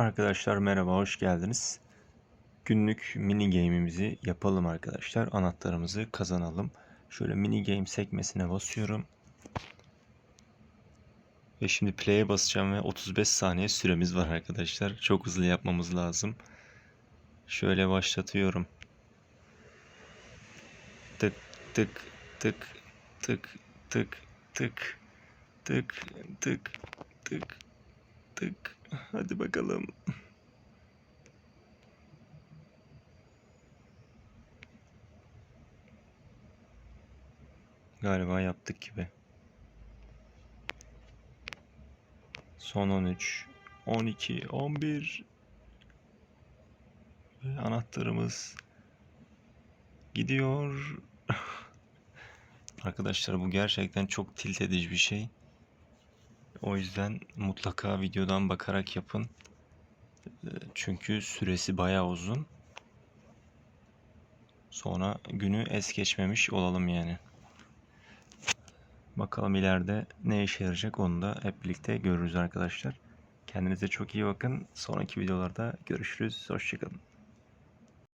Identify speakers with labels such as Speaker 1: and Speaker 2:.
Speaker 1: Arkadaşlar merhaba, hoş geldiniz. Günlük mini game'imizi yapalım arkadaşlar. Anahtarımızı kazanalım. Şöyle mini game sekmesine basıyorum. Ve şimdi play'e basacağım ve 35 saniye süremiz var arkadaşlar. Çok hızlı yapmamız lazım. Şöyle başlatıyorum. Tık tık tık tık tık tık tık tık tık tık. Hadi bakalım. Galiba yaptık gibi. Son 13, 12, 11 ve anahtarımız gidiyor. Arkadaşlar bu gerçekten çok tilt edici bir şey. O yüzden mutlaka videodan bakarak yapın. Ee, Çünkü süresi bayağı uzun. Sonra günü es geçmemiş olalım yani. Bakalım ileride ne işe yarayacak onu da hep birlikte görürüz arkadaşlar. Kendinize çok iyi bakın. Sonraki videolarda görüşürüz. Hoşçakalın.